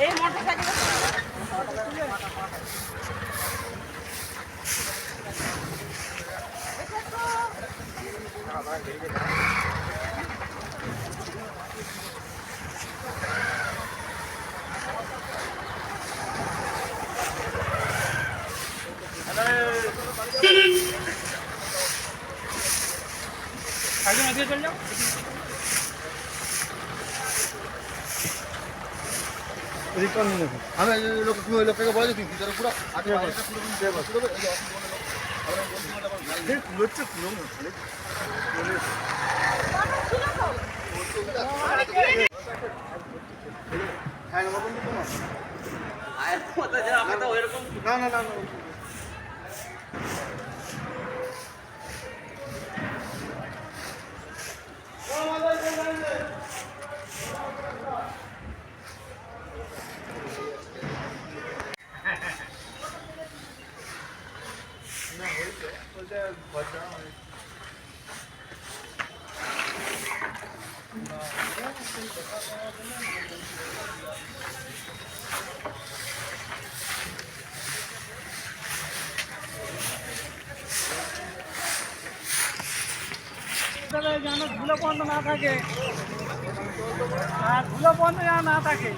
এই motor cycle আগে চলে যাও আমি লোক লোকটাকে বলে তুমি ভিতরে পুরো পুরো পুরো না না না। যেন ধুলো বন্ধ না থাকে। আর ধুলো বন্ধ যেন না থাকে।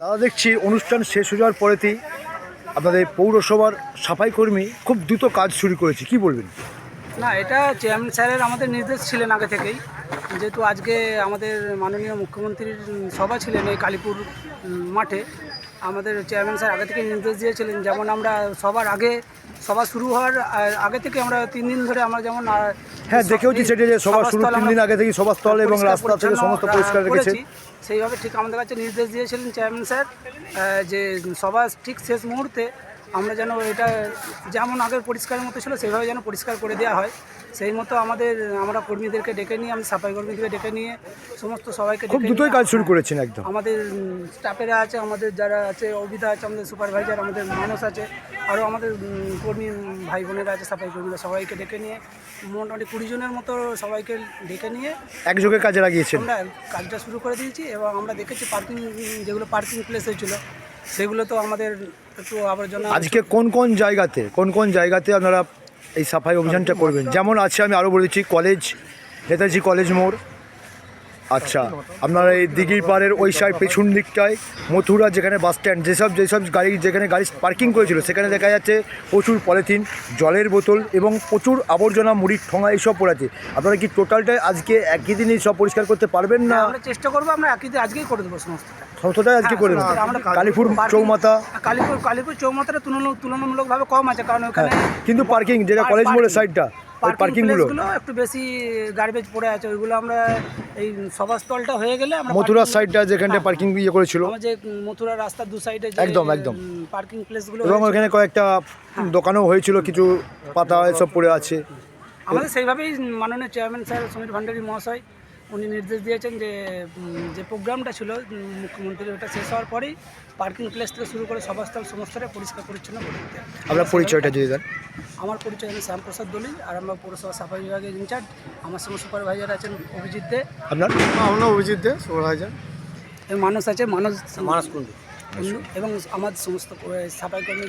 দাদা দেখছি অনুষ্ঠান শেষ হয়ে যাওয়ার পরেতেই আপনাদের পৌরসভার সাফাই কর্মী খুব দ্রুত কাজ শুরু করেছে। কি বলবেন? না এটা চেয়ারম্যান স্যারের আমাদের নির্দেশ ছিলেন আগে থেকেই যেহেতু আজকে আমাদের মাননীয় মুখ্যমন্ত্রীর সভা ছিলেন এই কালীপুর মাঠে আমাদের চেয়ারম্যান স্যার আগে থেকে নির্দেশ দিয়েছিলেন যেমন আমরা সবার আগে সভা শুরু হওয়ার আগে থেকে আমরা তিন দিন ধরে আমরা যেমন হ্যাঁ দেখেওছি সেটা যে সবার শুরু তিন দিন আগে থেকে সভাস্থল এবং রাস্তা থেকে সমস্ত পরিষ্কার করেছি। সেইভাবে ঠিক আমাদের কাছে নির্দেশ দিয়েছিলেন চেয়ারম্যান স্যার যে সভা ঠিক শেষ মুহূর্তে আমরা যেন এটা যেমন আগের পরিষ্কারের মতো ছিল সেভাবে যেন পরিষ্কার করে দেওয়া হয়। সেই মতো আমাদের আমরা কর্মীদেরকে ডেকে নিয়ে আমি সাফাই কর্মীদেরকে ডেকে নিয়ে সমস্ত সবাইকে খুব দ্রুতই কাজ শুরু করেছেন একদম। আমাদের স্টাফেরা আছে আমাদের যারা আছে অবিধা আছে আমাদের সুপারভাইজার আমাদের মানুষ আছে আরও আমাদের কর্মী ভাই বোনেরা আছে সাফাই কর্মীরা সবাইকে ডেকে নিয়ে মোটামুটি কুড়ি জনের মতো সবাইকে ডেকে নিয়ে একযোগে কাজে লাগিয়েছেন? আমরা কাজটা শুরু করে দিয়েছি এবং আমরা দেখেছি পার্কিং যেগুলো পার্কিং প্লেস হয়েছিল সেগুলো তো আমাদের একটু আবর্জনা আজকে কোন কোন জায়গাতে কোন কোন জায়গাতে আপনারা এই সাফাই অভিযানটা করবেন? যেমন আছে আমি আরও বলেছি কলেজ নেতাজি কলেজ মোড়। আচ্ছা আপনারা এই দিঘির পাড়ের ওই সাইড পেছন দিকটায় মথুরা যেখানে বাস স্ট্যান্ড যেসব যেসব গাড়ি যেখানে গাড়ি পার্কিং করেছিল সেখানে দেখা যাচ্ছে প্রচুর পলিথিন জলের বোতল এবং প্রচুর আবর্জনা মুড়ির ঠোঙা এইসব পড়ে আছে। আপনারা কি টোটালটাই আজকে একই দিনই সব পরিষ্কার করতে পারবেন না? চেষ্টা করব আমরা একই দিন আজকেই করে দেবো সমস্তটা। সমস্তটাই আজকে করে হ্যাঁ, আমরা কালীপুর চৌমাথা? কালীপুর কালীপুর চৌমাথাটা তুলনা- তুলনামূলকভাবে কম আছে কারণ ওখানে কিন্তু পার্কিং যেটা কলেজ মোড়ের সাইডটা পার্কিংগুলো প্লেসগুলো একটু বেশি গার্বেজ পড়ে আছে ওইগুলো আমরা এই সভাস্থলটা হয়ে গেলে আমরা মথুরার সাইডটা যেখানটা হ্যাঁ, পার্কিং ইয়ে করেছিল। যে মথুরা রাস্তার দু সাইডে একদম, একদম। পার্কিং প্লেসগুলো এবং ওখানে কয়েকটা দোকানও হয়েছিল কিছু পাতা এসব পড়ে আছে। আমাদের সেইভাবেই মাননীয় চেয়ারম্যান স্যার সমীর ভান্ডারী মহাশয় উনি নির্দেশ দিয়েছেন যে যে প্রোগ্রামটা ছিল মুখ্যমন্ত্রীর ওটা শেষ হওয়ার পরেই পার্কিং প্লেস থেকে শুরু করে সভাস্থল সমস্তটা পরিষ্কার পরিচ্ছন্ন করে দিতে আপনার পরিচয়টা যদি দেন। আমার পরিচয় আমি শ্যামপ্রসাদ দলিল আর আমরা পৌরসভা সাফাই বিভাগের ইনচার্জ আমার সঙ্গে সুপারভাইজার আছেন অভিজিৎ দে। আপনার? আমরা অভিজিৎ দে সুপারভাইজার। এবং মানুষ আছে মানুষ মানস কুন্ডু। কুন্ডু এবং আমার সমস্ত সাফাই কর্মী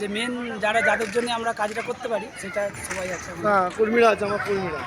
যে মেন যারা যাদের জন্য আমরা কাজটা করতে পারি সেটা সবাই আছে। না কর্মীরা আছে আমার কর্মীরা।